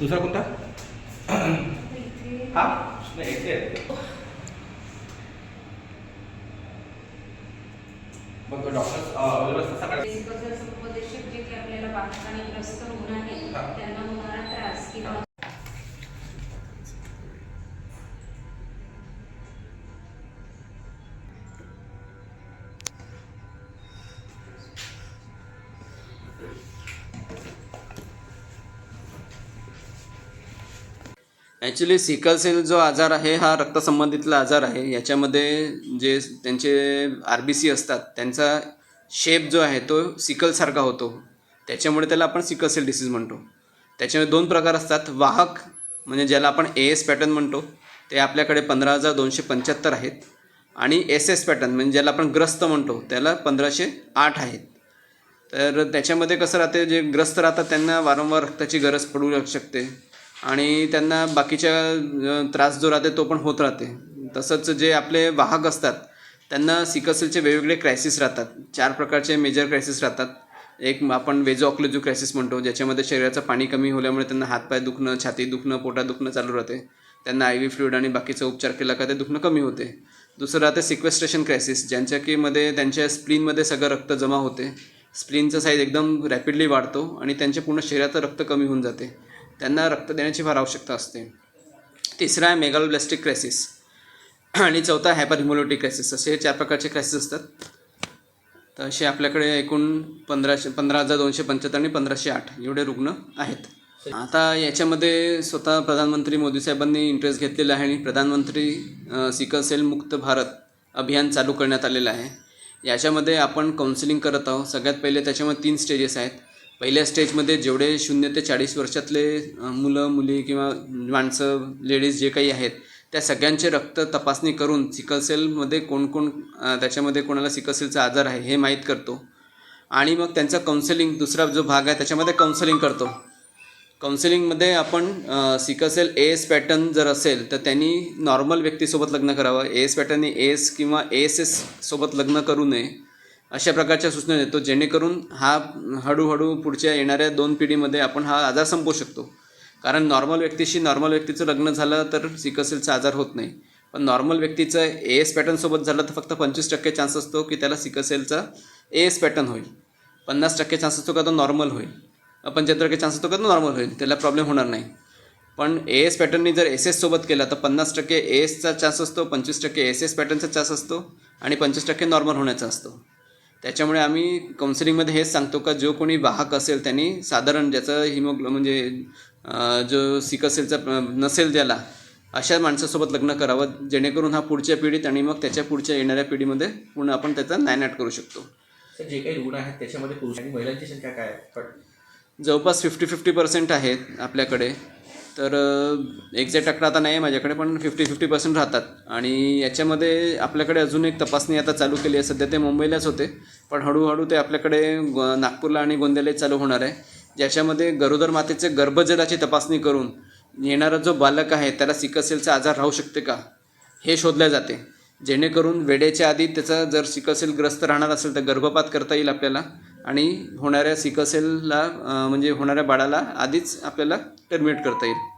दुसरा कोणता हा नाही. मग डॉक्टर जे आपल्याला बालकाने ग्रस्त होऊन आहे. त्यांना होणारा त्रास किंवा ॲक्च्युली सिकल सेल जो आजार आहे हा रक्तसंबंधितला आजार आहे. याच्यामध्ये जे त्यांचे आर बी सी असतात त्यांचा शेप जो आहे तो सिकलसारखा होतो. त्याच्यामुळे त्याला आपण सिकल सेल डिसीज म्हणतो. त्याच्यामध्ये दोन प्रकार असतात. वाहक म्हणजे ज्याला आपण ए एस पॅटर्न म्हणतो ते आपल्याकडे पंधरा हजार दोनशे पंच्याहत्तर आहेत. आणि एस एस पॅटर्न म्हणजे ज्याला आपण ग्रस्त म्हणतो त्याला पंधराशे आठ आहेत. तर त्याच्यामध्ये कसं राहते जे ग्रस्त राहतात त्यांना वारंवार रक्ताची गरज पडू शकते. आणि त्यांना बाकीच्या त्रास जो राहते तो पण होत राहते. तसंच जे आपले वाहक असतात त्यांना सिकसेलचे वेगवेगळे क्रायसिस राहतात. चार प्रकारचे मेजर क्रायसिस राहतात. एक आपण वेजो क्रायसिस म्हणतो ज्याच्यामध्ये शरीराचं पाणी कमी होल्यामुळे त्यांना हातपाय दुखणं छाती दुखणं पोटात दुखणं चालू राहते. त्यांना आय व्ही फ्लुईड आणि बाकीचा उपचार केला का ते दुखणं कमी होते. दुसरं राहते सिक्वेस्ट्रेशन क्रायसिस ज्यांच्या की मध्ये त्यांच्या स्प्लीनमध्ये सगळं रक्त जमा होते. स्प्लीनचा साईज एकदम रॅपिडली वाढतो आणि त्यांच्या पूर्ण शरीराचं रक्त कमी होऊन जाते. त्यांना रक्त देण्याची फार आवश्यकता असते. तिसरा आहे मेगालोब्लॅस्टिक क्रायसिस आणि चौथा हॅपर हिमोलोटिक क्रायसिस असे हे चार प्रकारचे क्रायसिस असतात. तर असे आपल्याकडे एकूण पंधराशे पंधरा हजार दोनशे पंच्याहत्तर आणि पंधराशे आठ एवढे रुग्ण आहेत. आता याच्यामध्ये स्वतः प्रधानमंत्री मोदी साहेबांनी इंटरेस्ट घेतलेला आहे आणि प्रधानमंत्री सिकल सेल मुक्त भारत अभियान चालू करण्यात आलेलं आहे. याच्यामध्ये आपण काउन्सिलिंग करत आहोत. सगळ्यात पहिले त्याच्यामध्ये तीन स्टेजेस आहेत. पहिल्या स्टेजमध्ये जेवढे शून्य ते चाळीस वर्षातले मुलं मुली किंवा माणसं लेडीज जे काही आहेत त्या सगळ्यांचे रक्त तपासणी करून सिकलसेलमध्ये कोण कोण त्याच्यामध्ये कोणाला सिकलसेलचा आजार आहे हे माहीत करतो. आणि मग त्यांचा काउन्सिलिंग दुसरा जो भाग आहे त्याच्यामध्ये काउन्सिलिंग करतो. काउन्सिलिंगमध्ये आपण सिकलसेल ए एस पॅटर्न जर असेल तर त्यांनी नॉर्मल व्यक्तीसोबत लग्न करावं. ए एस पॅटर्नने ए एस किंवा ए एस एस सोबत लग्न करू नये. अशा प्रकारच्या सूचना देतो जेणेकरून हा हळूहळू पुढच्या येणाऱ्या दोन पिढीमध्ये आपण हा आजार संपवू शकतो. कारण नॉर्मल व्यक्तीशी नॉर्मल व्यक्तीचं लग्न झालं तर सिकलसेलचा आजार होत नाही. पण नॉर्मल व्यक्तीचं ए एस पॅटर्नसोबत झालं तर फक्त पंचवीस टक्के चान्स असतो की त्याला सिकलसेलचा ए एस पॅटर्न होईल. पन्नास टक्के चान्स असतो का तो नॉर्मल होईल. पंच्याहत्तर टक्के चान्स असतो का तो नॉर्मल होईल. त्याला प्रॉब्लेम होणार नाही. पण ए एस पॅटर्ननी जर एस एससोबत केला तर पन्नास टक्के ए एसचा चान्स असतो पंचवीस टक्के एस एस पॅटर्नचा चान्स असतो आणि पंचवीस टक्के नॉर्मल होण्याचा असतो. त्याच्यामुळे आम्ही काउन्सिलिंगमध्ये हेच सांगतो का जो कोणी वाहक असेल त्यांनी साधारण ज्याचं हिमोग्लो म्हणजे जो सिकलसेलचा अं, नसेल ज्याला अशा माणसासोबत लग्न करावं जेणेकरून हा पुढच्या पिढीत आणि मग त्याच्या पुढच्या येणाऱ्या पिढीमध्ये पूर्ण आपण त्याचा नायनाट करू शकतो. तर जे काही रुग्ण आहेत त्याच्यामध्ये पुरुष आणि महिलांची संख्या काय जवळपास फिफ्टी फिफ्टी पर्सेंट आहेत आपल्याकडे. तर एक्झॅक्ट आकडा आता नाही आहे माझ्याकडे पण फिफ्टी फिफ्टी पर्सेंट राहतात. आणि याच्यामध्ये आपल्याकडे अजून एक तपासणी आता चालू केली आहे. सध्या ते मुंबईलाच होते. पण हळूहळू ते आपल्याकडे ग- नागपूरला आणि गोंदियालाही चालू होणार आहे. ज्याच्यामध्ये गरोदर मातेचे गर्भजलाची तपासणी करून येणारा जो बालक आहे त्याला सिकलसेलचा आजार राहू शकते का? हे शोधले जाते. जेणेकरून वेळेच्या आधी त्याचा जर सिकलसेलग्रस्त राहणार असेल तर गर्भपात करता येईल आपल्याला. आणि होणाऱ्या सिकलसेलला म्हणजे होणाऱ्या बाळाला आधीच आपल्याला टर्मिनेट करता येईल.